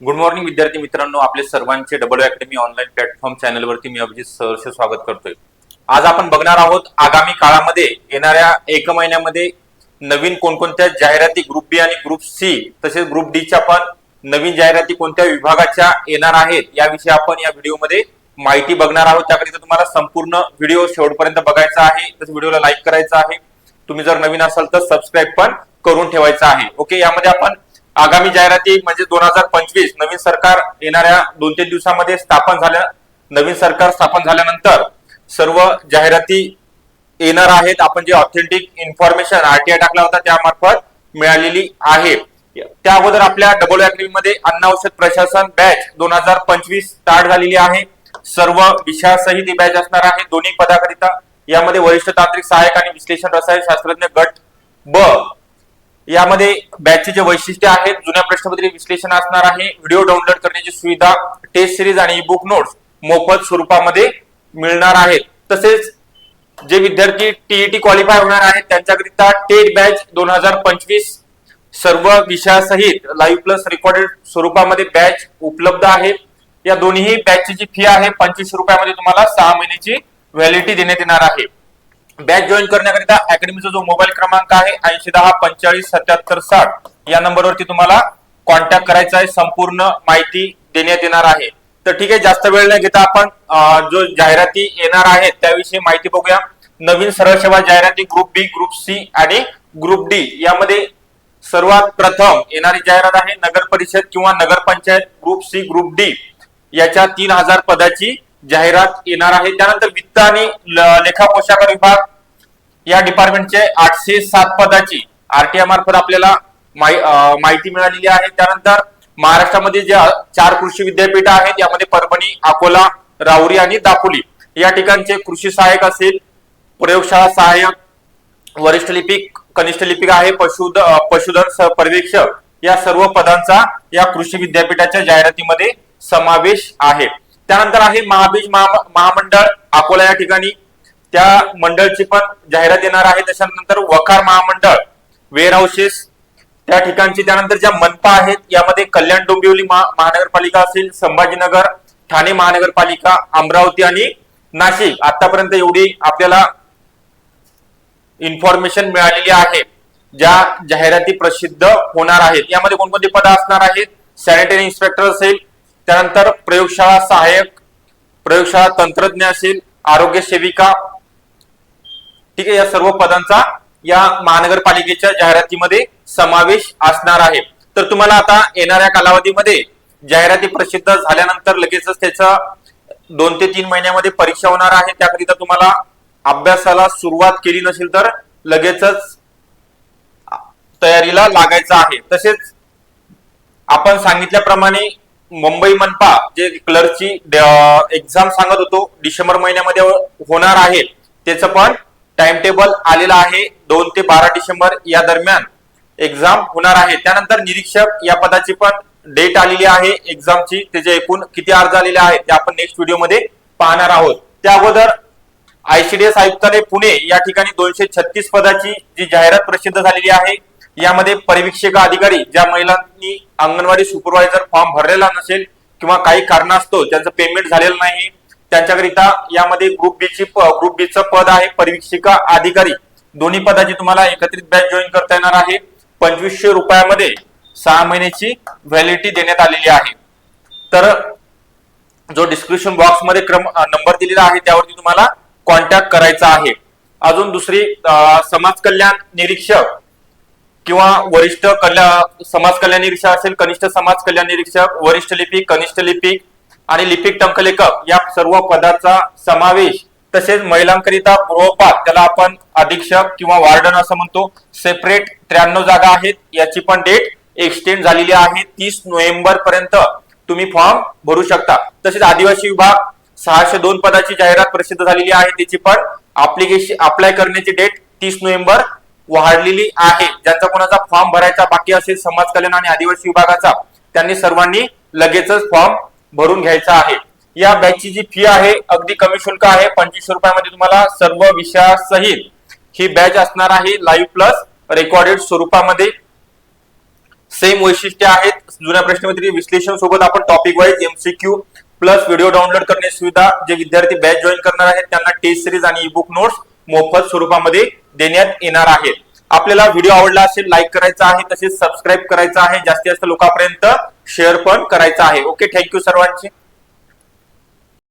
Good morning विद्यार्थी मित्रांनो. आपले सर्वांचे डबल अकॅडमी ऑनलाईन प्लॅटफॉर्म चॅनलवरती मी अभिजित सहर्ष स्वागत करतोय. आज आपण बघणार आहोत आगामी काळामध्ये येणाऱ्या एक महिन्यामध्ये नवीन कोणकोणत्या जाहिराती ग्रुप बी आणि ग्रुप सी तसेच ग्रुप च्या पण नवीन जाहिराती कोणत्या विभागाच्या येणार आहेत याविषयी आपण या व्हिडिओमध्ये माहिती बघणार आहोत. त्याकरिता तुम्हाला संपूर्ण व्हिडिओ शेवटपर्यंत बघायचा आहे तसेच व्हिडिओला लाईक करायचा आहे. तुम्ही जर नवीन असाल तर सबस्क्राईब पण करून ठेवायचं आहे. ओके यामध्ये आपण आगामी जाहिराती म्हणजे दोन हजार पंचवीस नवीन सरकार येणाऱ्या दोन तीन दिवसामध्ये स्थापन झाल्या नवीन सरकार स्थापन झाल्यानंतर सर्व जाहिराती येणार आहेत. आपण जे ऑथेंटिक इन्फॉर्मेशन आरटीआय टाकला होता त्यामार्फत मिळालेली आहे. त्या अगोदर आपल्या डबलमध्ये अन्न औषध प्रशासन बॅच दोन हजार पंचवीस स्टार्ट झालेली आहे. सर्व विषयासहित ही बॅच असणार आहे. दोन्ही पदाकरिता यामध्ये वरिष्ठ तांत्रिक सहाय्यक आणि विश्लेषण रसायन शास्त्रज्ञ गट ब यामध्ये बॅचचे जे वैशिष्ट्य आहेत जुन्या प्रश्नपत्री विश्लेषण असणार आहे व्हिडिओ डाउनलोड करण्याची सुविधा टेस्ट सिरीज आणि ई बुक नोट्स मोफत स्वरूपामध्ये मिळणार आहेत. तसेच जे विद्यार्थी टीईटी क्वालिफाय होणार आहेत त्यांच्याकरिता टेट बॅच दोन हजार पंचवीस सर्व विषयासहित लाईव्ह प्लस रेकॉर्डेड स्वरूपामध्ये बॅच उपलब्ध आहे. या दोन्ही बॅचची जी फी आहे पंचवीस रुपयामध्ये तुम्हाला सहा महिन्याची व्हॅलिडिटी देण्यात येणार आहे. बॅच जॉईन करण्याकरिता अकॅडमीचा जो मोबाईल क्रमांक आहे ऐंशी दहा पंचेचाळीस सत्याहत्तर साठ या नंबरवरती तुम्हाला कॉन्टॅक्ट करायचा आहे. संपूर्ण माहिती देण्यात येणार आहे. तर ठीक आहे जास्त वेळ न घेता आपण जो जाहिराती येणार आहेत त्याविषयी माहिती बघूया. नवीन सरळ सेवा जाहिराती ग्रुप बी ग्रुप सी आणि ग्रुप डी यामध्ये सर्वात प्रथम येणारी जाहिरात आहे नगर परिषद किंवा नगर panchayat group C group D याच्या तीन हजार पदाची जाहिरात येणार आहे. त्यानंतर वित्त आणि लेखा पोशाखा विभाग या डिपार्टमेंटचे आठशे सात पदाची आरटीआय मार्फत आपल्याला माहिती मिळालेली आहे. त्यानंतर महाराष्ट्रामध्ये ज्या चार कृषी विद्यापीठ आहेत यामध्ये परभणी अकोला राऊरी आणि दापोली या ठिकाणचे कृषी सहाय्यक असेल. प्रयोगशाळा सहाय्यक वरिष्ठ लिपिक कनिष्ठ लिपिक आहे पशुध पशुधन पर्यवेक्षक या सर्व पदांचा या कृषी विद्यापीठाच्या जाहिरातीमध्ये समावेश आहे. त्यानंतर आहे महाबीज महामंडळ अकोला या ठिकाणी. त्या मंडळची पण जाहिरात येणार आहे. त्याच्यानंतर वकार महामंडळ वेअर हाऊसेस त्या ठिकाणची त्यानंतर ज्या मनपा आहेत यामध्ये कल्याण डोंबिवली महा- महानगरपालिका असेल संभाजीनगर ठाणे महानगरपालिका अमरावती आणि नाशिक. आतापर्यंत एवढी आपल्याला इन्फॉर्मेशन मिळालेली आहे ज्या जाहिराती प्रसिद्ध होणार आहेत. यामध्ये कोणकोणती पदं असणार आहेत? सॅनिटरी इन्स्पेक्टर असेल त्यानंतर प्रयोगशाळा सहाय्यक प्रयोगशाळा तंत्रज्ञ असेल आरोग्य सेविका ठीक आहे या सर्व पदांचा या महानगरपालिकेच्या जाहिरातीमध्ये समावेश असणार आहे. तर तुम्हाला आता येणाऱ्या कालावधीमध्ये जाहिराती प्रसिद्ध झाल्यानंतर लगेचच त्याचा दोन ते तीन महिन्यामध्ये परीक्षा होणार आहे. त्याकरिता तुम्हाला अभ्यासाला सुरुवात केली नसेल तर लगेचच तयारीला लागायचं आहे. तसेच आपण सांगितल्याप्रमाणे मुंबई मनपा जे क्लर्कची एक्झाम सांगत होतो डिसेंबर महिन्यामध्ये होणार आहे. त्याचं पण टाइम टेबल आलेलं आहे. दोन ते बारा डिसेंबर या दरम्यान एक्झाम होणार आहे. त्यानंतर निरीक्षक या पदाची पण डेट आलेली आहे एक्झामची त्याचे एकूण किती अर्ज आलेले आहेत ते आपण नेक्स्ट व्हिडिओमध्ये पाहणार आहोत. त्या अगोदर आयसीडीएस आयुक्तालय पुणे या ठिकाणी दोनशे छत्तीस पदाची जी जाहिरात प्रसिद्ध झालेली आहे यामध्ये परिवीक्षिका अधिकारी ज्या महिलांनी अंगणवाडी सुपरवायझर फॉर्म भरलेला नसेल किंवा काही कारणास्तव त्यांचं पेमेंट झालेलं नाही त्यांच्याकरिता यामध्ये ग्रुप बी ची ग्रुप बी चं पद आहे. परिवीक्षिका अधिकारी दोन्ही पदाची तुम्हाला एकत्रित बॅच जॉईन करता येणार आहे. पंचवीसशे रुपयामध्ये सहा महिन्याची व्हॅलिडिटी देण्यात आलेली आहे. तर जो डिस्क्रिप्शन बॉक्समध्ये क्रम नंबर दिलेला आहे त्यावरती तुम्हाला कॉन्टॅक्ट करायचा आहे. अजून दुसरी समाज कल्याण निरीक्षक किंवा वरिष्ठ कल्याण समाज कल्याण निरीक्षक असेल कनिष्ठ समाज कल्याण निरीक्षक वरिष्ठ लिपिक कनिष्ठ लिपिक आणि लिपिक टंकलेखक या सर्व पदाचा समावेश तसेच महिलांकरिता गृहपाठ त्याला आपण अधीक्षक किंवा वार्डन असं म्हणतो. सेपरेट त्र्याण्णव जागा आहेत. याची पण डेट एक्सटेंड झालेली आहे. तीस नोव्हेंबर पर्यंत तुम्ही फॉर्म भरू शकता. तसेच आदिवासी विभाग सहाशे दोन पदाची जाहिरात प्रसिद्ध झालेली आहे. त्याची पण अप्लिकेशन अप्लाय करण्याची डेट तीस नोव्हेंबर वाढलेली आहे. ज्यांचा कोणाचा फॉर्म भरायचा बाकी असेल समाज कल्याण आणि आदिवासी विभागाचा त्यांनी सर्वांनी लगेचच फॉर्म भरून घ्यायचा आहे. या बॅचची जी फी आहे अगदी कमी शुल्क आहे. पंचवीस रुपयामध्ये तुम्हाला सर्व विषयासहित ही बॅच असणार आहे. लाईव्ह प्लस रेकॉर्डेड स्वरूपामध्ये सेम वैशिष्ट्य आहेत. जुन्या प्रश्नपत्री विश्लेषण सोबत आपण topic wise MCQ plus video download करण्याची सुविधा जे विद्यार्थी बॅच जॉईन करणार आहेत त्यांना टेस्ट सिरीज आणि ई बुक नोट्स मोफत स्वरूपामध्ये देण्यात येणार आहे. आपल्याला व्हिडिओ आवडला असेल लाईक करायचा आहे तसेच सबस्क्राईब करायचं आहे जास्तीत जास्त लोकांपर्यंत शेअर पण करायचा आहे. ओके थँक्यू सर्वांचे.